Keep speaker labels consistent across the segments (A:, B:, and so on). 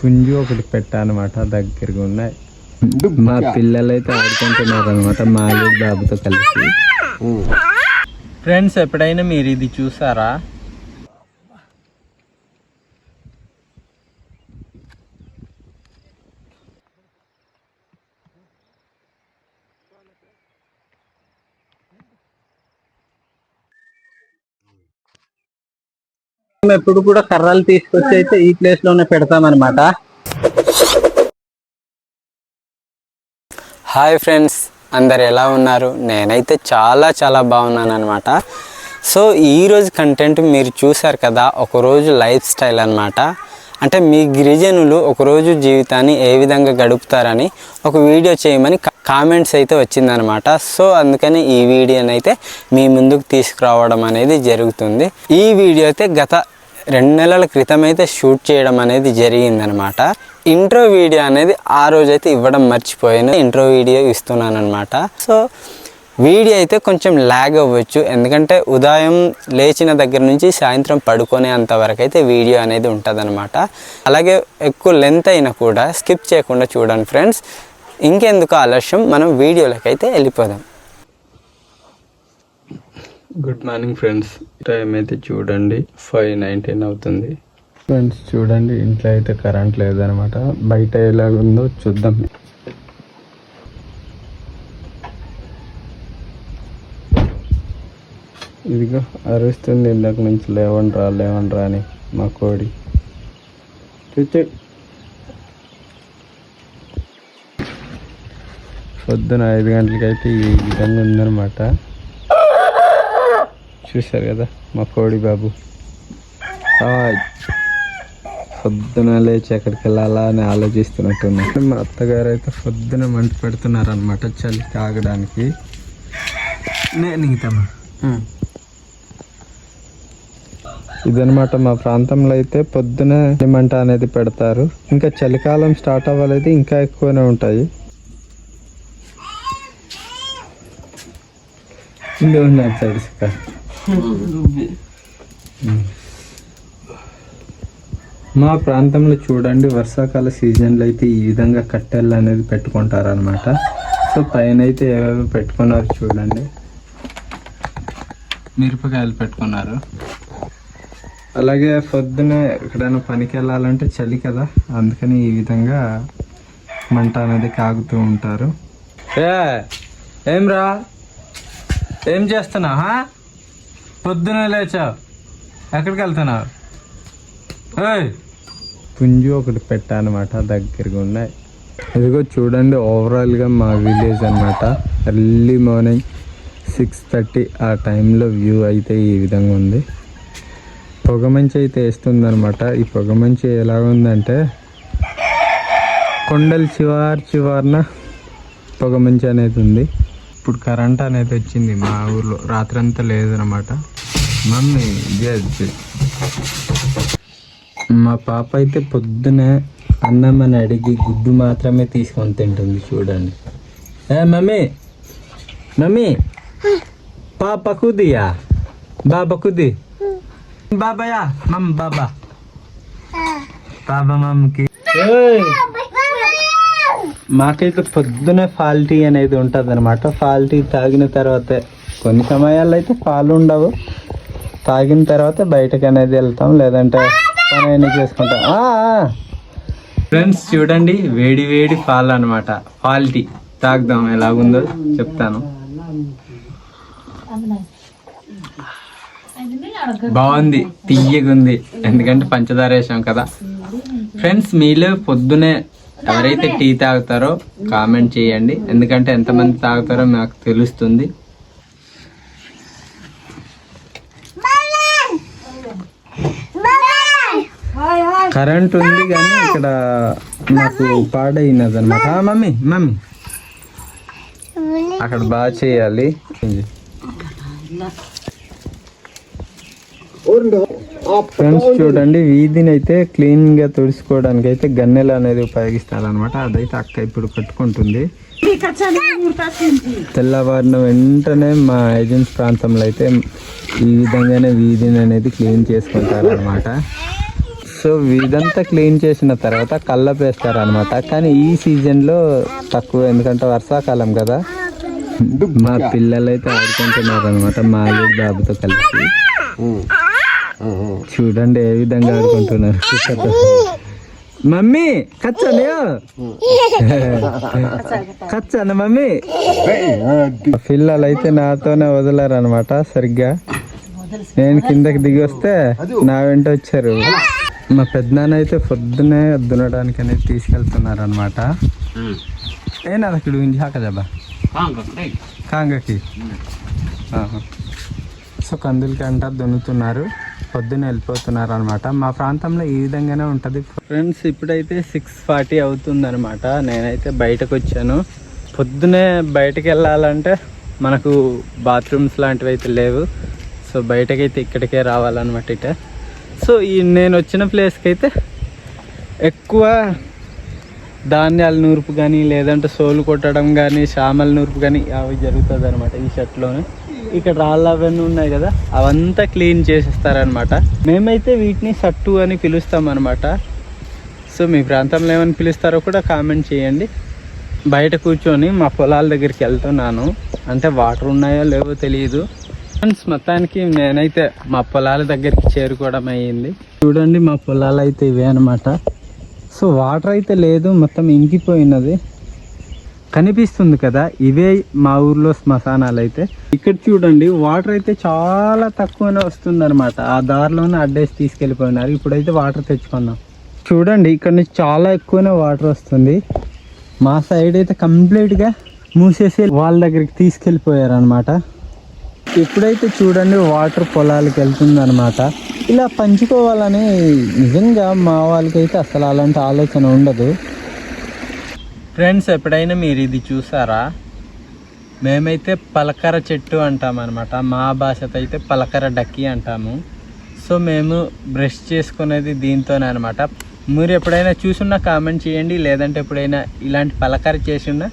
A: పుంజు ఒకటి పెట్టానమాట దగ్గరగా ఉన్నాయి. మా పిల్లలు అయితే ఆడుకుంటున్నారు అనమాట మా బాబుతో కలిసి. ఫ్రెండ్స్ ఎప్పుడైనా మీరు ఇది చూసారా?
B: మేము ఎప్పుడు కూడా కర్రలు తీసుకొచ్చి అయితే ఈ ప్లేస్లోనే పెడతామన్నమాట. హాయ్ ఫ్రెండ్స్ అందరు ఎలా ఉన్నారు? నేనైతే చాలా చాలా బాగున్నాను అనమాట సో ఈరోజు కంటెంట్ మీరు చూసారు కదా ఒకరోజు లైఫ్ స్టైల్ అనమాట అంటే మీ గిరిజనులు ఒకరోజు జీవితాన్ని ఏ విధంగా గడుపుతారని ఒక వీడియో చేయమని కామెంట్స్ అయితే వచ్చిందనమాట సో అందుకని ఈ వీడియోని అయితే మీ ముందుకు తీసుకురావడం అనేది జరుగుతుంది. ఈ వీడియో అయితే గత రెండు నెలల క్రితం అయితే షూట్ చేయడం అనేది జరిగిందనమాట. ఇంట్రో వీడియో అనేది ఆ రోజు అయితే ఇవ్వడం మర్చిపోయాను. ఇంట్రో వీడియో ఇస్తున్నాను అనమాట సో వీడియో అయితే కొంచెం ల్యాగ్ అవ్వచ్చు. ఎందుకంటే ఉదయం లేచిన దగ్గర నుంచి సాయంత్రం పడుకునే అంతవరకు అయితే వీడియో అనేది ఉంటుందన్నమాట అలాగే ఎక్కువ లెంత్ అయినా కూడా స్కిప్ చేయకుండా చూడండి ఫ్రెండ్స్ ఇంకెందుకు ఆలస్యం? మనం వీడియోలకైతే వెళ్ళిపోదాం.
A: Good morning friends. టైం అయితే చూడండి. ఫైవ్ నైన్టీన్ అవుతుంది. ఫ్రెండ్స్ చూడండి. ఇంట్లో అయితే కరెంట్ లేదనమాట. బయట ఎలాగుందో చూద్దాం. ఇదిగో అరుస్తుంది ఇందాక నుంచి లేవని రా లేవని రాని మా కోడి. చూచే. పొద్దున ఐదు గంటలకైతే ఈ విధంగా ఉందనమాట. చూశారు కదా మా కోడి బాబు. పొద్దున లేచి ఎక్కడికి వెళ్ళాలా అని ఆలోచిస్తున్నట్టున్నా. మా అత్తగారు అయితే పొద్దున మంట పెడుతున్నారు అనమాట చలి తాగడానికి. నేను ఇంకమ్మా ఇదనమాట మా ప్రాంతంలో అయితే పొద్దున మంట అనేది పెడతారు. ఇంకా చలికాలం స్టార్ట్ అవ్వాలైతే ఇంకా ఎక్కువనే ఉంటాయి. ఇంకా ఉన్నాయి చలిసిక మా ప్రాంతంలో చూడండి వర్షాకాల సీజన్లో అయితే ఈ విధంగా కట్టెలు అనేది పెట్టుకుంటారనమాట సో పైన అయితే ఏవేవి పెట్టుకున్నారు చూడండి. మిరపకాయలు పెట్టుకున్నారు. అలాగే పొద్దున ఎక్కడైనా పనికి వెళ్ళాలంటే చలి కదా అందుకని ఈ విధంగా మంట అనేది కాగుతూ ఉంటారు. ఏ ఏం రా ఏం చేస్తున్నావు పొద్దున లేచావు ఎక్కడికి వెళ్తున్నావు పుంజు ఒకటి పెట్టానమాట దగ్గరగా ఉన్నాయి. ఇదిగో చూడండి ఓవరాల్గా మా విలేజ్ అనమాట ఎర్లీ మార్నింగ్ సిక్స్ థర్టీ ఆ టైంలో వ్యూ అయితే ఈ విధంగా ఉంది. పొగమంచి అయితే వేస్తుంది అనమాట ఈ పొగమంచి ఎలా ఉందంటే కొండల చివార్ చివారిన పొగమంచి అనేది ఉంది. ఇప్పుడు కరెంట్ అనేది వచ్చింది మా ఊర్లో. రాత్రంతా లేదనమాట మమ్మీ జడ్జ్. మా పాప అయితే పొద్దునే అన్నం అని అడిగి గుడ్డు మాత్రమే తీసుకొని తింటుంది చూడండి. ఏ మమ్మీ! మమ్మీ! పాప కుదియా బాబా కుది బాబాయా మమ్ బాబా. బాబా మమ్మకి. మాకైతే పొద్దునే ఫాల్టీ అనేది ఉంటుంది అనమాట ఫాల్టీ తాగిన తర్వాత కొన్ని సమయాల్లో అయితే పాలు ఉండవు. తాగిన తర్వాత బయటకు అనేది వెళ్తాం. లేదంటే పని అయినా చేసుకుంటాం. ఫ్రెండ్స్ చూడండి వేడి వేడి పాలు అనమాట ఫాల్టీ తాగుదాం ఎలాగుందో చెప్తాను. బాగుంది తీయగుంది ఎందుకంటే పంచదార వేసాం కదా. ఫ్రెండ్స్ మీలో పొద్దునే ఎవరైతే టీ తాగుతారో కామెంట్ చేయండి. ఎందుకంటే ఎంతమంది తాగుతారో నాకు తెలుస్తుంది. కరెంట్ ఉంది కానీ ఇక్కడ నాకు పాడైనది అనమాట మమ్మీ మమ్మీ. అక్కడ బాగా చేయాలి. ఫ్రెండ్స్ చూడండి వీధిని అయితే క్లీన్గా తుడుచుకోవడానికి అయితే గన్నెలు అనేది ఉపయోగిస్తారనమాట అదైతే అక్క ఇప్పుడు కట్టుకుంటుంది. తెల్లవారిన వెంటనే మా ఏజెన్సీ ప్రాంతంలో అయితే ఈ విధంగానే వీధిని అనేది క్లీన్ చేసుకుంటారు అనమాట సో ఇదంతా క్లీన్ చేసిన తర్వాత కళ్ళపు వేస్తారు అనమాట కానీ ఈ సీజన్లో తక్కువ ఎందుకంటే వర్షాకాలం కదా. మా పిల్లలు అయితే ఆడుకుంటున్నారు అనమాట మా బాబుతో కలిసి. చూడండి ఏ విధంగా ఆడుకుంటున్నారు. మమ్మీ కచ్చని కచ్చన మమ్మీ. పిల్లలు అయితే నాతోనే వదలరు అనమాట సరిగ్గా. నేను కిందకి దిగి వస్తే నా వెంట వచ్చారు. మా పెద్దనాన్న అయితే పొద్దునే దున్నడానికి అనేది తీసుకెళ్తున్నారు అనమాట ఏనా అక్కడ గురించి హాకజబా కాంగకి. సో కందులకి అంట దున్నుతున్నారు. పొద్దున వెళ్ళిపోతున్నారు అనమాట మా ప్రాంతంలో ఈ విధంగానే ఉంటుంది. ఫ్రెండ్స్ ఇప్పుడైతే సిక్స్ ఫార్టీ అవుతుందనమాట నేనైతే బయటకు వచ్చాను. పొద్దునే బయటకు వెళ్ళాలంటే మనకు బాత్రూమ్స్ లాంటివి అయితే లేవు. సో బయటకైతే ఇక్కడికే రావాలన్నమాట ఇట. సో ఈ నేను వచ్చిన ప్లేస్కి అయితే ఎక్కువ ధాన్యాల నూర్పు కానీ లేదంటే సోలు కొట్టడం కానీ శామల నూర్పు కానీ అవి జరుగుతుంది అనమాట ఈ షర్ట్లోనే. ఇక్కడ రాళ్ళు అవన్నీ ఉన్నాయి కదా అవంతా క్లీన్ చేసేస్తారనమాట మేమైతే వీటిని సట్టు అని పిలుస్తాం అనమాట సో మీ ప్రాంతంలో ఏమని పిలుస్తారో కూడా కామెంట్ చేయండి. బయట కూర్చొని మా పొలాల దగ్గరికి వెళ్తున్నాను. అంటే వాటర్ ఉన్నాయో లేవో తెలియదు ఫ్రెండ్స్ మొత్తానికి నేనైతే మా పొలాల దగ్గరికి చేరుకోవడం అయ్యింది. చూడండి మా పొలాలు అయితే ఇవే అనమాట సో వాటర్ అయితే లేదు మొత్తం ఇంకిపోయినది. కనిపిస్తుంది కదా ఇవే మా ఊర్లో శ్మశానాలు అయితే ఇక్కడ చూడండి వాటర్ అయితే చాలా తక్కువనే వస్తుంది అనమాట ఆ దారిలోనే అడ్డేసి తీసుకెళ్ళిపోయినారు. ఇప్పుడైతే వాటర్ తెచ్చుకుందాం. చూడండి ఇక్కడ నుంచి చాలా ఎక్కువనే వాటర్ వస్తుంది. మా సైడ్ అయితే కంప్లీట్గా మూసేసి వాళ్ళ దగ్గరికి తీసుకెళ్ళిపోయారు అనమాట ఎప్పుడైతే చూడండి వాటర్ పొలాలకు వెళ్తుంది అనమాట ఇలా పంచుకోవాలని నిజంగా మా వాళ్ళకైతే అసలు అలాంటి ఆలోచన ఉండదు. ఫ్రెండ్స్ ఎప్పుడైనా మీరు ఇది చూసారా? మేమైతే పలకర చెట్టు అంటాం అనమాట మా భాషతో అయితే పలకర డక్కి అంటాము. సో మేము బ్రష్ చేసుకునేది దీంతోనే అనమాట మీరు ఎప్పుడైనా చూసున్నా కామెంట్ చేయండి. లేదంటే ఎప్పుడైనా ఇలాంటి పలకర చేసున్నా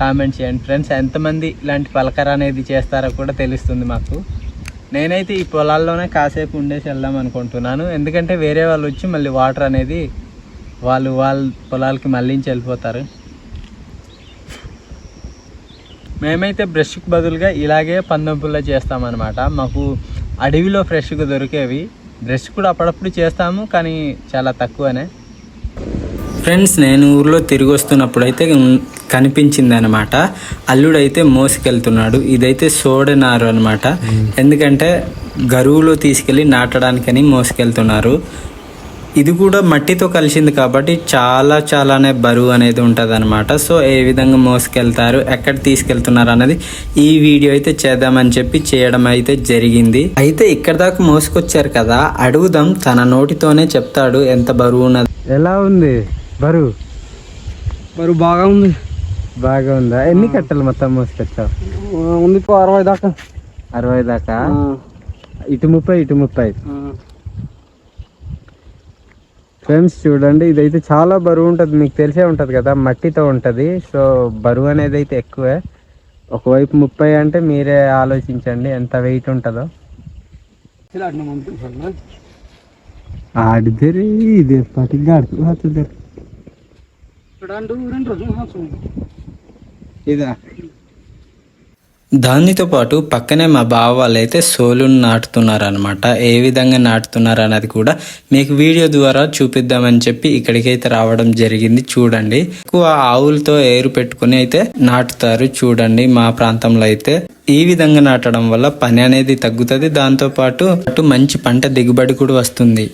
A: కామెంట్ చేయండి. ఫ్రెండ్స్ ఎంతమంది ఇలాంటి పలకర అనేది చేస్తారో కూడా తెలుస్తుంది మాకు. నేనైతే ఈ పొలాల్లోనే కాసేపు ఉండేసి వెళ్దాం అనుకుంటున్నాను. ఎందుకంటే వేరే వాళ్ళు వచ్చి మళ్ళీ వాటర్ అనేది వాళ్ళు వాళ్ళ పొలాలకి మళ్ళించి వెళ్ళిపోతారు. మేమైతే బ్రష్కి బదులుగా ఇలాగే పందెంపుల్లో చేస్తామన్నమాట. మాకు అడవిలో ఫ్రెష్గా దొరికేవి. బ్రష్ కూడా అప్పుడప్పుడు చేస్తాము కానీ చాలా తక్కువనే. ఫ్రెండ్స్ నేను ఊర్లో తిరిగి వస్తున్నప్పుడు అయితే కనిపించింది అనమాట అల్లుడైతే మోసుకెళ్తున్నాడు. ఇదైతే సోడనారు అనమాట ఎందుకంటే గరువులో తీసుకెళ్ళి నాటడానికని మోసుకెళ్తున్నారు. ఇది కూడా మట్టితో కలిసింది కాబట్టి చాలా చాలానే బరువు అనేది ఉంటుంది అనమాట సో ఏ విధంగా మోసుకెళ్తారు ఎక్కడ తీసుకెళ్తున్నారు అనేది ఈ వీడియో అయితే చేద్దామని చెప్పి చేయడం అయితే జరిగింది. అయితే ఇక్కడ దాకా మోసుకొచ్చారు కదా అడుగుదాం తన నోటితోనే చెప్తాడు ఎంత బరువు ఉన్నది. ఎలా ఉంది? బరువు
C: బరువు బాగా ఉంది.
A: బాగా ఉందా? ఎన్ని కట్టలు మొత్తం మోసుకొచ్చావు?
C: ఉంది అరవై దాకా.
A: అరవై దాకా? ఇటు ముప్పై ఇటు ముప్పై. ఫ్రెండ్స్ చూడండి ఇదైతే చాలా బరువు ఉంటుంది. మీకు తెలిసే ఉంటుంది కదా మట్టితో ఉంటుంది. సో బరువు అనేది అయితే ఎక్కువే. ఒకవైపు ముప్పై అంటే మీరే ఆలోచించండి ఎంత వెయిట్ ఉంటుందో. ఆడిద్దరి ఇది పటిగా ఆడుతుంది ఇదా.
B: దానితో పాటు పక్కనే మా బావ వాళ్ళు అయితే సోలును నాటుతున్నారనమాట ఏ విధంగా నాటుతున్నారు అన్నది కూడా మీకు వీడియో ద్వారా చూపిద్దామని చెప్పి ఇక్కడికైతే రావడం జరిగింది. చూడండి. ఎక్కువ ఆవులతో ఏరు పెట్టుకుని అయితే నాటుతారు చూడండి మా ప్రాంతంలో అయితే. ఈ విధంగా నాటడం వల్ల పని అనేది తగ్గుతుంది. దాంతోపాటు అటు మంచి పంట దిగుబడి కూడా వస్తుంది.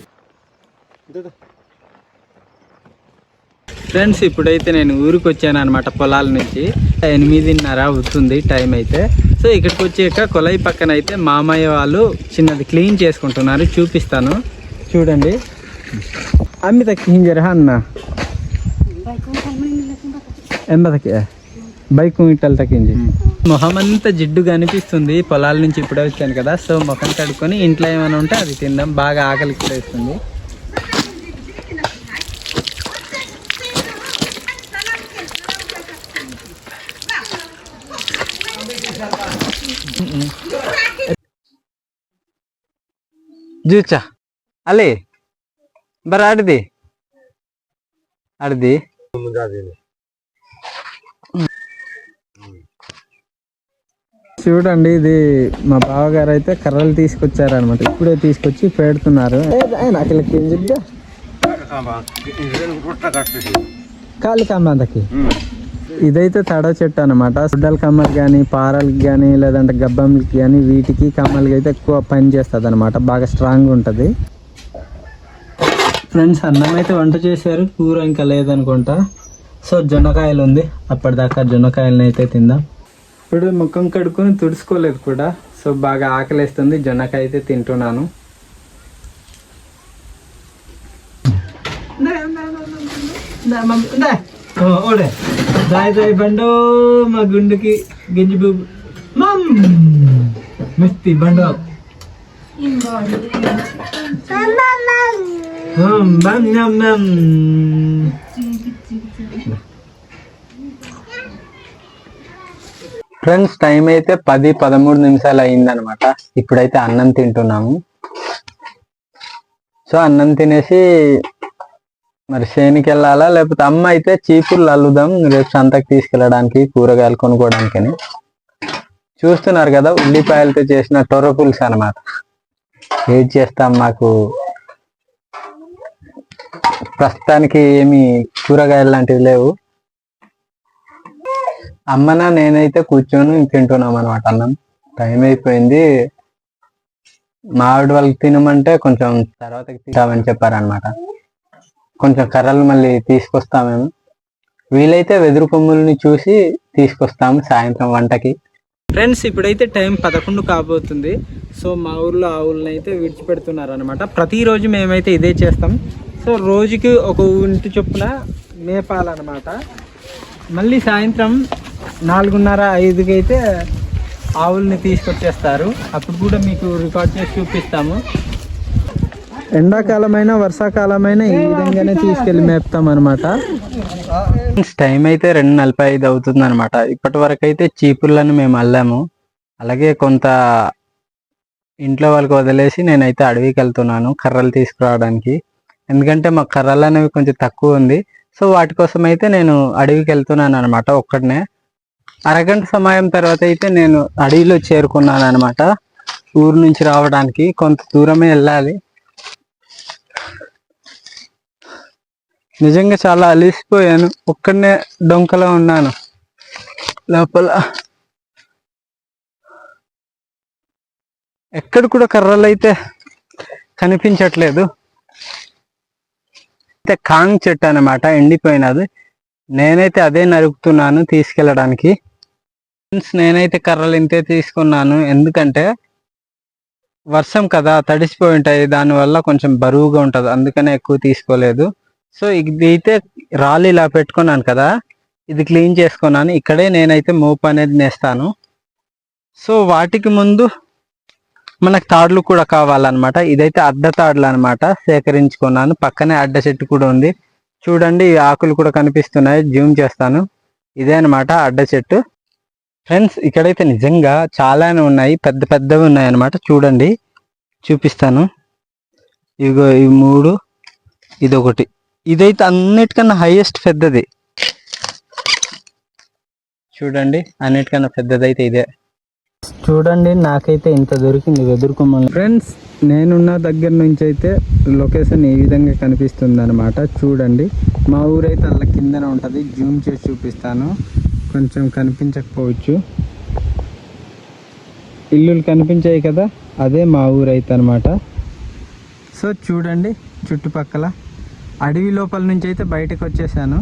A: ఫ్రెండ్స్ ఇప్పుడైతే నేను ఊరికి వచ్చాను అనమాట పొలాల నుంచి. ఎనిమిదిన్నర అవుతుంది టైం అయితే. సో ఇక్కడికి వచ్చాక కొలై పక్కన అయితే మామయ్య వాళ్ళు చిన్నది క్లీన్ చేసుకుంటున్నారు. చూపిస్తాను. చూడండి. అమ్మితకి హింజరా అన్న. ఎంబతకి బైక్ ఇట్టలు తగ్గింది మొహం అంతా జిడ్డు కనిపిస్తుంది పొలాల నుంచి ఇప్పుడే వచ్చాను కదా. సో ముఖం కడుక్కొని ఇంట్లో ఏమైనా ఉంటే అది తిందాం. బాగా ఆకలి కూడా వేస్తుంది జూచా అలే
B: బరా ఆడిది ఆడిది
A: చూడండి ఇది మా బావగారు అయితే కర్రలు తీసుకొచ్చారనమాట ఇప్పుడే తీసుకొచ్చి పెడుతున్నారు. ఏం చెప్తా కాలి కమ్మందకి ఇదైతే తడ చెట్టు అనమాట సుడ్డల కమ్మలు కానీ పారలకి కానీ లేదంటే గబ్బంలకి కానీ వీటికి కమ్మలకి అయితే ఎక్కువ పని చేస్తుంది అనమాట బాగా స్ట్రాంగ్ ఉంటుంది. ఫ్రెండ్స్ అన్నం అయితే వంట చేశారు. కూర ఇంకా లేదనుకుంటా. సో జొన్నకాయలు ఉంది. అప్పటిదాకా జొన్నకాయలను అయితే తిందాం. ఇప్పుడు ముఖం కడుక్కొని తుడుచుకోలేదు కూడా. సో బాగా ఆకలిస్తుంది. జొన్నకాయ అయితే తింటున్నాను. ఓడే. దాయ్ దాయ్ బండో మా గుండెకి గింజి బూబు. మమ్. మిస్తి బండో మమ్ మమ్ మమ్.
B: ఫ్రెండ్స్ టైం అయితే పది పదమూడు నిమిషాలు అయిందనమాట ఇప్పుడైతే అన్నం తింటున్నాము. సో అన్నం తినేసి మరి చేనికి వెళ్ళాలా? లేకపోతే అమ్మ అయితే చీపుర్లు అల్లుదాం. రేపు సంతకు తీసుకెళ్ళడానికి కూరగాయలు కొనుక్కోవడానికి చూస్తున్నారు కదా ఉల్లిపాయలతో చేసిన టొర్ర పులుసు అనమాట ఏది చేస్తాం మాకు? ప్రస్తుతానికి ఏమి కూరగాయలు లాంటివి లేవు. అమ్మన నేనైతే కూర్చొని తింటున్నాం అనమాట అన్నం. టైం అయిపోయింది. మావిడి వాళ్ళకి తినమంటే కొంచెం తర్వాత తింటామని చెప్పారనమాట కొంచెం కర్రలు మళ్ళీ తీసుకొస్తామేమో వీలైతే వెదురు కొమ్ములని చూసి తీసుకొస్తాము సాయంత్రం వంటకి.
A: ఫ్రెండ్స్ ఇప్పుడైతే టైం పదకొండు కాబోతుంది. సో మా ఊర్లో ఆవులను అయితే విడిచిపెడుతున్నారు అనమాట ప్రతిరోజు మేమైతే ఇదే చేస్తాం. సో రోజుకి ఒక ఇంటి చొప్పున మేపాలన్నమాట. మళ్ళీ సాయంత్రం నాలుగున్నర ఐదుకి అయితే ఆవుల్ని తీసుకొచ్చేస్తారు. అప్పుడు కూడా మీకు రికార్డ్ చేసి చూపిస్తాము. ఎండాకాలమైన వర్షాకాలమైన ఈ విధంగానే తీసుకెళ్ళి మేపుతాం అనమాట
B: టైం అయితే రెండు నలభై ఐదు అవుతుంది అనమాట ఇప్పటి వరకు అయితే చీపుర్లను మేము అల్లాము. అలాగే కొంత ఇంట్లో వాళ్ళకి వదిలేసి నేనైతే అడవికి వెళ్తున్నాను కర్రలు తీసుకురావడానికి. ఎందుకంటే మా కర్రలు అనేవి కొంచెం తక్కువ ఉంది. సో వాటి కోసం అయితే నేను అడవికి వెళ్తున్నాను అనమాట ఒక్కడనే. అరగంట సమయం తర్వాత అయితే నేను అడవిలో చేరుకున్నాను అనమాట ఊరు నుంచి రావడానికి కొంత దూరమే వెళ్ళాలి. నిజంగా చాలా అలిసిపోయాను. ఒక్కడనే డొంకలో ఉన్నాను. లోపల ఎక్కడ కూడా కర్రలు అయితే కనిపించట్లేదు. అయితే కాంగ్ చెట్టు అనమాట ఎండిపోయినది. నేనైతే అదే నరుకుతున్నాను తీసుకెళ్ళడానికి. నేనైతే కర్రలు ఇంతే తీసుకున్నాను ఎందుకంటే వర్షం కదా తడిసిపోయి ఉంటాయి. దానివల్ల కొంచెం బరువుగా ఉంటుంది. అందుకనే ఎక్కువ తీసుకోలేదు. సో ఇది అయితే రాళ్ళు ఇలా పెట్టుకున్నాను కదా ఇది క్లీన్ చేసుకున్నాను. ఇక్కడే నేనైతే మోప్ అనేది నేస్తాను. సో వాటికి ముందు మనకు తాడులు కూడా కావాలన్నమాట. ఇదైతే అడ్డ తాడులు అనమాట సేకరించుకున్నాను. పక్కనే అడ్డ చెట్టు కూడా ఉంది. చూడండి ఈ ఆకులు కూడా కనిపిస్తున్నాయి. జూమ్ చేస్తాను. ఇదే అనమాట అడ్డ చెట్టు. ఫ్రెండ్స్ ఇక్కడైతే నిజంగా చాలానే ఉన్నాయి. పెద్ద పెద్దవి ఉన్నాయి అనమాట చూడండి చూపిస్తాను. ఇగో ఈ మూడు ఇదొకటి. ఇదైతే అన్నిటికన్నా హైయెస్ట్ పెద్దది. చూడండి అన్నిటికన్నా పెద్దది అయితే ఇదే.
A: చూడండి నాకైతే ఇంత దొరికింది వెదురు కొమ్మలు ఫ్రెండ్స్ నేనున్న దగ్గర నుంచి అయితే లొకేషన్ ఈ విధంగా కనిపిస్తుంది అనమాట చూడండి మా ఊరైతే అల్ల కిందనే ఉంటుంది. జూమ్ చేసి చూపిస్తాను. కొంచెం కనిపించకపోవచ్చు. ఇల్లులు కనిపించాయి కదా అదే మా ఊరైతే అనమాట సో చూడండి చుట్టుపక్కల అడవి లోపల నుంచి అయితే బయటకు వచ్చేసాను.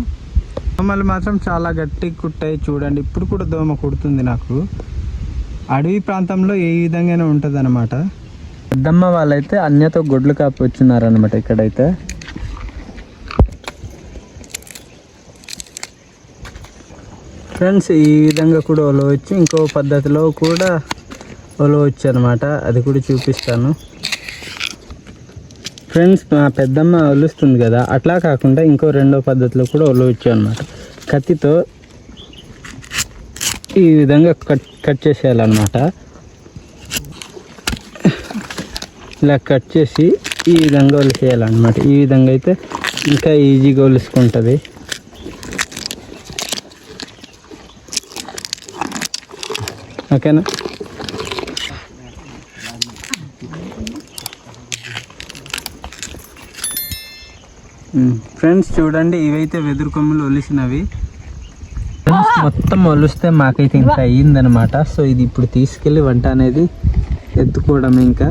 A: దోమలు మాత్రం చాలా గట్టి కుట్టాయి చూడండి. ఇప్పుడు కూడా దోమ కుడుతుంది నాకు. అడవి ప్రాంతంలో ఏ విధంగానే ఉంటుంది అనమాట పెద్దమ్మ వాళ్ళైతే అన్యతో గొడ్లు కాపి వచ్చినారనమాట ఇక్కడైతే. ఫ్రెండ్స్ ఈ విధంగా కూడా ఒలవచ్చు ఇంకో పద్ధతిలో కూడా ఒలవచ్చు అనమాట అది కూడా చూపిస్తాను. ఫ్రెండ్స్ మా పెద్దమ్మ ఒలుస్తుంది కదా అట్లా కాకుండా ఇంకో రెండో పద్ధతిలో కూడా ఒలవచ్చు అనమాట కత్తితో ఈ విధంగా కట్ కట్ చేసేయాలన్నమాట. ఇలా కట్ చేసి ఈ విధంగా ఒలిసేయాలన్నమాట ఈ విధంగా అయితే ఇంకా ఈజీగా ఒలుసుకుంటుంది ఓకేనా? ఫ్రెండ్స్ చూడండి ఇవైతే వెదురు కొమ్ములు ఒలిసినవి. ఫ్రెండ్స్ మొత్తం ఒలిస్తే మాకైతే ఇంకా అయ్యిందనమాట సో ఇది ఇప్పుడు తీసుకెళ్ళి వంట అనేది ఎత్తుకోవడం ఇంకా.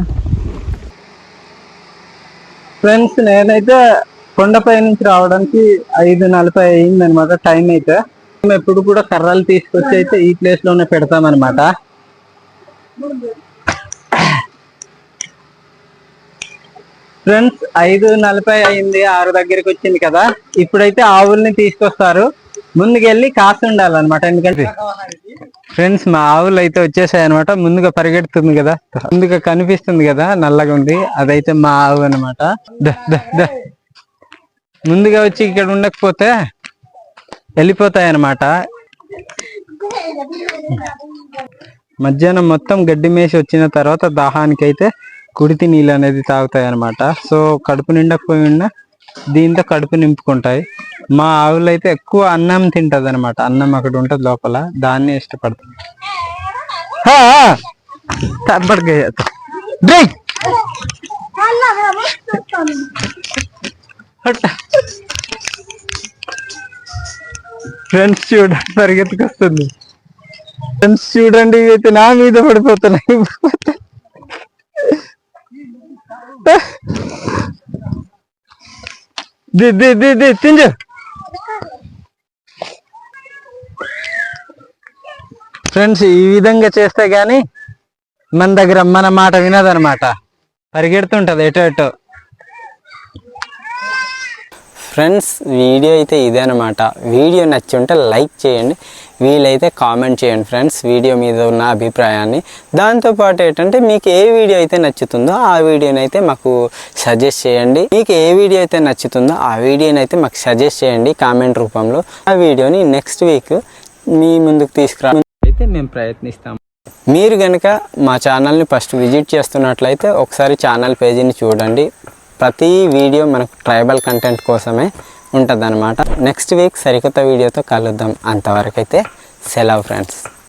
A: ఫ్రెండ్స్ నేనైతే కొండపై నుంచి రావడానికి ఐదు నలభై అయింది అనమాట టైం అయితే. మేము ఎప్పుడు కూడా కర్రలు తీసుకొచ్చి అయితే ఈ ప్లేస్లోనే పెడతామన్నమాట. ఫ్రెండ్స్ ఐదు నలభై అయింది ఆరు దగ్గరికి వచ్చింది కదా. ఇప్పుడైతే ఆవుల్ని తీసుకొస్తారు. ముందుకెళ్ళి కాసు ఉండాలన్నమాట ఎందుకంటే ఫ్రెండ్స్ మా ఆవులు అయితే వచ్చేసాయి అనమాట ముందుగా పరిగెడుతుంది కదా. ముందుగా కనిపిస్తుంది కదా నల్లగా ఉంది. అదైతే మా ఆవు అనమాట ముందుగా వచ్చి ఇక్కడ ఉండకపోతే వెళ్ళిపోతాయి అనమాట మధ్యాహ్నం మొత్తం గడ్డి మేసి వచ్చిన తర్వాత దాహానికి అయితే కుడితి నీళ్ళు అనేది తాగుతాయి అనమాట సో కడుపు నిండకపోయి ఉన్న దీంతో కడుపు నింపుకుంటాయి. మా ఆవులు అయితే ఎక్కువ అన్నం తింటది అనమాట అన్నం అక్కడ ఉంటది లోపల. దాన్ని ఇష్టపడుతుంది ఫ్రెండ్స్ చూడండి పరిగెత్తుకొస్తుంది. ఫ్రెండ్స్ చూడండి అయితే నా మీద పడిపోతున్నాయి. తింజు. ఫ్రెండ్స్ ఈ విధంగా చేస్తే గాని మన దగ్గర మన మాట వినదనమాట పరిగెడుతుంటది ఎటో ఎటో. ఫ్రెండ్స్ వీడియో అయితే ఇదే అనమాట వీడియో నచ్చి ఉంటే లైక్ చేయండి. వీలైతే కామెంట్ చేయండి ఫ్రెండ్స్ వీడియో మీద ఉన్న అభిప్రాయాన్ని. దాంతోపాటు ఏంటంటే మీకు ఏ వీడియో అయితే నచ్చుతుందో ఆ వీడియోని అయితే మాకు సజెస్ట్ చేయండి. మీకు ఏ వీడియో అయితే నచ్చుతుందో ఆ వీడియోని అయితే మాకు సజెస్ట్ చేయండి కామెంట్ రూపంలో. ఆ వీడియోని నెక్స్ట్ వీక్ మీ ముందుకు తీసుకురా అయితే మేము ప్రయత్నిస్తాం. మీరు కనుక మా ఛానల్ని ఫస్ట్ విజిట్ చేస్తున్నట్లయితే ఒకసారి ఛానల్ పేజీని చూడండి. ప్రతి వీడియో మనకు ట్రైబల్ కంటెంట్ కోసమే ఉంటుంది నెక్స్ట్ వీక్ సరికొత్త వీడియోతో కలుద్దాం. అంతవరకు అయితే సెలవు ఫ్రెండ్స్.